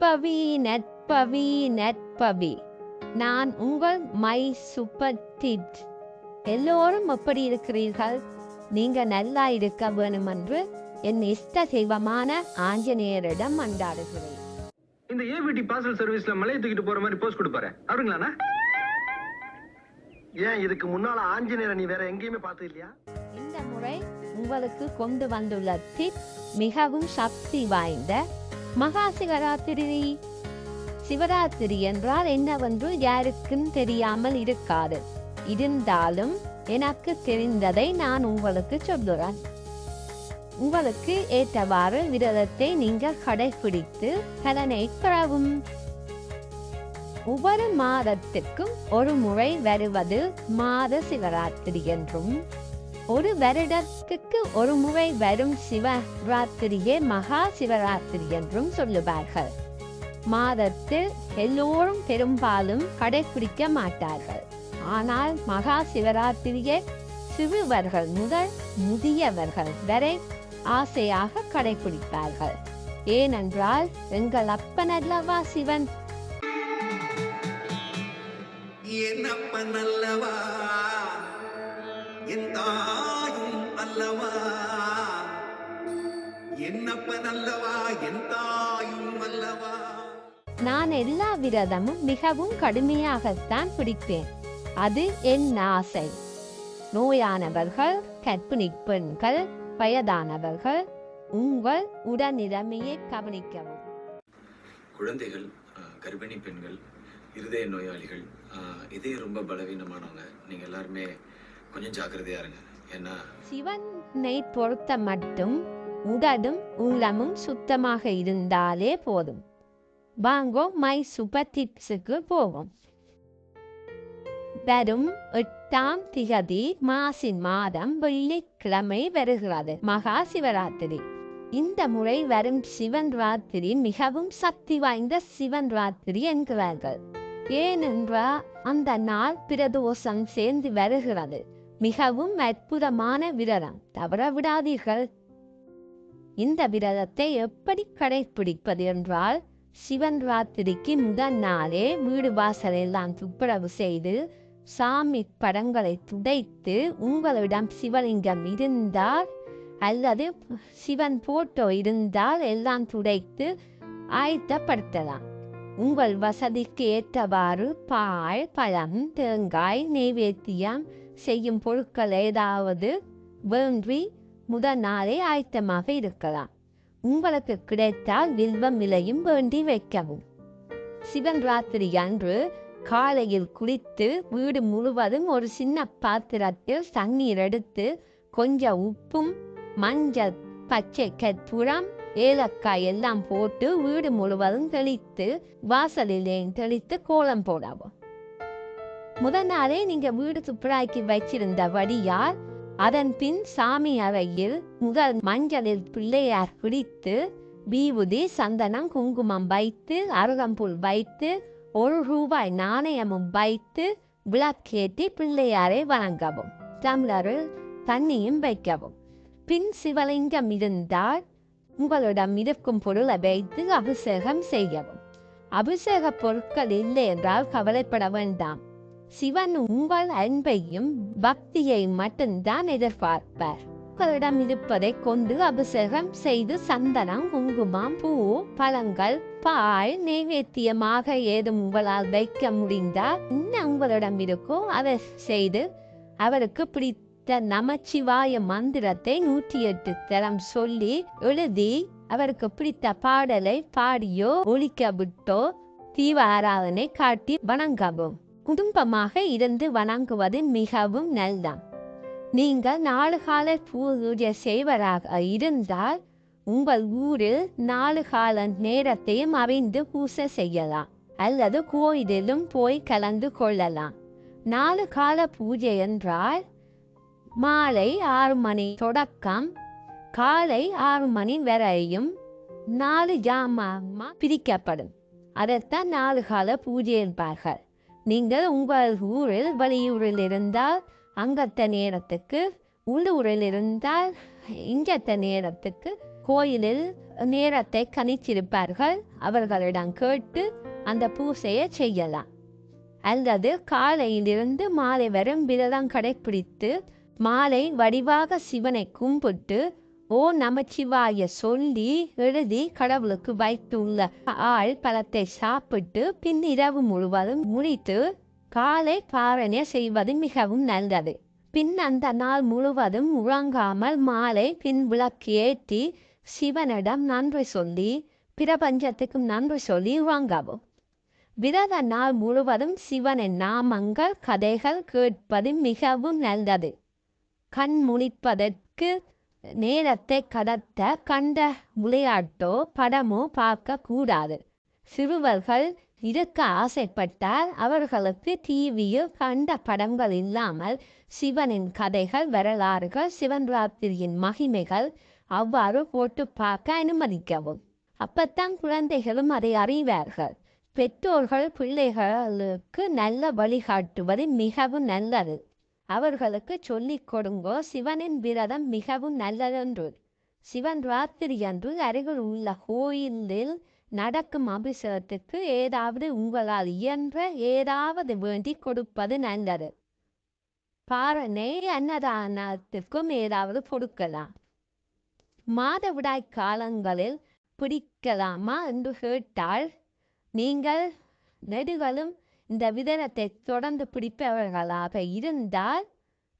நட்பவி நட்பவி நட்பவி நான் உங்கள் my super did எல்லோரும் எப்படி இருக்கிறீர்கள்? நீங்க நல்லா இருக்க வேணும் என்று என் இஷ்ட தெய்வமான ஆஞ்சநேயரிடம் மன்றாடுகிறேன். இந்த ஏவிடி பார்சல் சர்வீஸ்ல மலையை தூக்கிட்டு போற மாதிரி போஸ்ட் கொடுப்பாரு அவருங்களாண்ணா ஏன் இதுக்கு முன்னால ஆஞ்சநேயரை நீ வேற எங்கேயுமே பார்த்தது இல்லையா இந்த முறை உங்களுக்கு கொண்டு வந்துள்ள டிப் மிகவும் சக்தி வாய்ந்த மகா சிவராத்திரி சிவராத்திரி என்றால் என்னவென்று யாருக்கும் தெரியாமல் இருக்காது. இருந்தாலும் எனக்கு தெரிந்ததை நான் உங்களுக்கு சொல்லுறேன் உங்களுக்கு ஏற்றவாறு விரதத்தை நீங்கள் கடைபிடித்து பலனை பெறவும். ஒவ்வொரு மாதத்திற்கும் ஒரு முறை வருவது மாத சிவராத்திரி என்றும் ஒரு வருடத்துக்கு ஒரு முறை வரும் சிவராத்திரியே மகா சிவராத்திரி என்றும் சொல்லுவார்கள். மாதத்தில் எல்லோரும் பெரும்பாலும் கடைபிடிக்க மாட்டார்கள். ஆனால் மகா சிவராத்திரியை சிறுவர்கள் முதல் முதியவர்கள் வரை ஆசையாக கடைபிடிப்பார்கள் ஏனென்றால் எங்கள் அப்பன் அல்லவா சிவன் தாயும் அல்லவா என்னப்பன் அல்லவா என் தாயும் அல்லவா நான் எல்லா விரதமும் மிகவும் கடுமையாகத்தான் பிடிப்பேன். அது என் ஆசை. நோயானவர்கள் கற்பிணி பெண்கள் வயதானவர்கள் உங்கள் உடனிலைமையை கவனிக்கவும். குழந்தைகள் கர்ப்பிணி பெண்கள் இருதய நோயாளிகள் இதயம் ரொம்ப பலவீனமானவங்க. நீங்க எல்லாருமே கொஞ்சம் ஜாக்கிரதையா இருங்க. சிவனை பொறுத்த மட்டும் உடலும் உள்ளமும் சுத்தமாக இருந்தாலே போதும். வாங்கோ மை சூப்பர் போவோம். வரும் எட்டாம் திகதி மாசின் மாதம் வெள்ளிக்கிழமை வருகிறது மகா சிவராத்திரி. இந்த முறை வரும் சிவன் ராத்திரி மிகவும் சக்தி வாய்ந்த சிவன் ராத்திரி என்கிறார்கள். ஏனென்றால் அந்த நாள் பிரதோஷம் சேர்ந்து வருகிறது. மிகவும் அற்புதமான விரதம். தவற விடாதீர்கள். இந்த விரதத்தை எப்படி கடைபிடிப்பது என்றால் சிவன் ராத்திரிக்கு முதல் நாளே வீடு வாசல் எல்லாம் துப்புரவு செய்து சாமி படங்களை துடைத்து உங்களிடம் சிவலிங்கம் இருந்தால் அல்லது சிவன் போட்டோ இருந்தால் எல்லாம் துடைத்து ஆயத்தப்படுத்தலாம். உங்கள் வசதிக்கு ஏற்றவாறு பால் பழம் தேங்காய் நெய்வேத்தியம் செய்யும் பொருட்கள் ஏதாவது வேண்டி முதல் நாளே ஆயத்தமாக இருக்கலாம். உங்களுக்கு கிடைத்தால் வில்வம் இலையும் வேண்டி வைக்கவும். சிவன் ராத்திரி அன்று காலையில் குளித்து வீடு முழுவதும் ஒரு சின்ன பாத்திரத்தில் தண்ணீர் எடுத்து கொஞ்சம் உப்பும் மஞ்சள் பச்சை கற்பூரம் ஏலக்காய் எல்லாம் போட்டு வீடு முழுவதும் தெளித்து வாசலிலே தெளித்து கோலம் போடவும். முதல் நாளே நீங்க வீடு துப்புராக்கி வச்சிருந்த வடியால் அதன் பின் சாமி அறையில் முதல் மஞ்சளில் பிள்ளையார் பிடித்து பீவுதி சந்தனம் குங்குமம் வைத்து அருகம்புல் வைத்து ஒரு ரூபாய் நாணயமும் வைத்து விளக்கேற்றி பிள்ளையாரை வணங்கவும் டம்ளரில் தண்ணியும் வைக்கவும். பின் சிவலிங்கம் இருந்தால் உங்களிடம் இருக்கும் பொருளை வைத்து அபிஷேகம் செய்யவும். அபிஷேக பொருட்கள் இல்லை என்றால் கவலைப்பட வேண்டாம். சிவன் உங்கள் அன்பையும் பக்தியை மட்டும்தான் எதிர்பார்ப்பார். உங்களிடம் இருப்பதை கொண்டு அபிஷேகம் செய்து சந்தனம் குங்குமம் பூ பழங்கள் பால் நைவேத்தியமாக ஏதும் உங்களால் வைக்க முடிந்தால் என்ன உங்களிடம் இருக்கோ அதை செய்து அவருக்கு பிடித்த நமச்சிவாய மந்திரத்தை நூற்றி எட்டு தரம் சொல்லி எழுதி அவருக்கு பிடித்த பாடலை பாடியோ ஒழிக்க விட்டோ தீவ ஆராதனை காட்டி வணங்கவும். குடும்பமாக இருந்து வணங்குவது மிகவும் நல்லதாம் நீங்கள் நாலு கால பூஜை செய்வராக இருந்தால் உங்கள் ஊரில் நாலு கால நேரத்தையும் அறிந்து பூசை செய்யலாம் அல்லது கோயிலிலும் போய் கலந்து கொள்ளலாம். நாலு கால பூஜை என்றால் மாலை ஆறு மணி தொடக்கம் காலை ஆறு மணி வரையும் நாலு ஜாமா பிரிக்கப்படும். அதைத்தான் நாலு கால பூஜை என்பார்கள். நீங்கள் உங்கள் ஊரில் வெளியூரில் இருந்தால் அங்கத்த நேரத்துக்கு உள்ளூரில் இருந்தால் இங்கத்த நேரத்துக்கு கோயிலில் நேரத்தை கணிச்சிருப்பார்கள் அவர்களிடம் கேட்டு அந்த பூசையை செய்யலாம். அல்லது காலையிலிருந்து மாலை வரும் விரதம் கடைப்பிடித்து மாலை வடிவாக சிவனை கும்பிட்டு ஓ நமச்சிவாய சொல்லி எழுதி கடவுளுக்கு வைத்துள்ள. ஆள் பழத்தை சாப்பிட்டு பின் இரவு முழுவதும் முடித்து காலை பாரணை செய்வது மிகவும் நல்லது. பின் அந்த நாள் முழுவதும் உறங்காமல் மாலை பின் விளக்கு ஏற்றி சிவனிடம் நன்றி சொல்லி பிரபஞ்சத்துக்கும் நன்றி சொல்லி உறங்கவும். விரத நாள் முழுவதும் சிவனின் நாமங்கள் கதைகள் கேட்பது மிகவும் நல்லது. கண் முழிப்பதற்கு நேரத்தை கடத்த கண்ட விளையாட்டோ படமோ பார்க்க கூடாது. சிறுவர்கள் இருக்க ஆசைப்பட்டால் அவர்களுக்கு டிவியில் கண்ட படங்கள் இல்லாமல் சிவனின் கதைகள் வரலாறுகள் சிவன் ராத்திரியின் மகிமைகள் அவ்வாறு போட்டு பார்க்க அனுமதிக்கவும். அப்பத்தான் குழந்தைகளும் அதை அறிவார்கள். பெற்றோர்கள் பிள்ளைகளுக்கு நல்ல வழிகாட்டுவது மிகவும் நல்லது. அவர்களுக்கு சொல்லிக் கொடுங்கோ சிவனின் விரதம் மிகவும் நல்லதென்று. சிவன் ராத்திரி அன்று அருகில் உள்ள கோயிலில் நடக்கும் அபிஷேகத்துக்கு ஏதாவது உங்களால் இயன்ற ஏதாவது வேண்டி கொடுப்பது நல்லது. பாரணை அன்னதானத்திற்கும் ஏதாவது கொடுக்கலாம். மாதவிடாய் காலங்களில் பிடிக்கலாமா என்று கேட்டால் நீங்கள் நெடுகளும் இந்த விதனத்தை தொடர்ந்து பிடிப்பவர்களாக இருந்தால்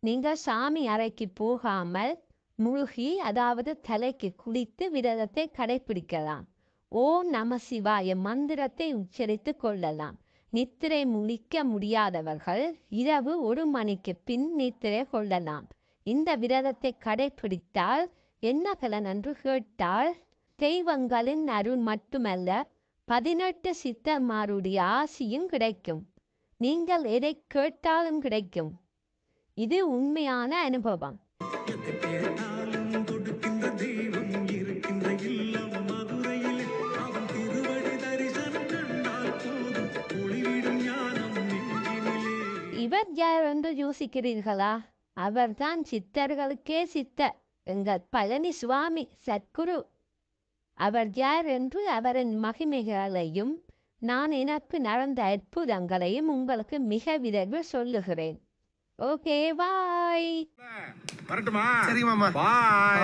நீங்கள் சாமி அறைக்கு போகாமல் முழுகி அதாவது தலைக்கு குளித்து விரதத்தை கடைபிடிக்கலாம் ஓம் நம சிவாய மந்திரத்தை உச்சரித்து கொள்ளலாம். நித்திரை முழிக்க முடியாதவர்கள் இரவு ஒரு மணிக்கு பின் நித்திரை கொள்ளலாம். இந்த விரதத்தை கடைபிடித்தால் என்ன பலன் என்று கேட்டால் தெய்வங்களின் அருள் மட்டுமல்ல பதினெட்டு சித்தமாருடைய ஆசியும் கிடைக்கும். நீங்கள் எதை கேட்டாலும் கிடைக்கும். இது உண்மையான அனுபவம். இவர் யார் என்று யோசிக்கிறீர்களா? அவர்தான் சித்தர்களுக்கே சித்த எங்கள் பழனி சுவாமி சத்குரு. அவர் யார் என்று அவரின் மகிமைகளையும் நான் எனக்கு நடந்த அற்புதங்களையும் உங்களுக்கு மிக விரைவில் சொல்லுகிறேன். ஓகே பாய் வரட்டுமா? சரி பாய்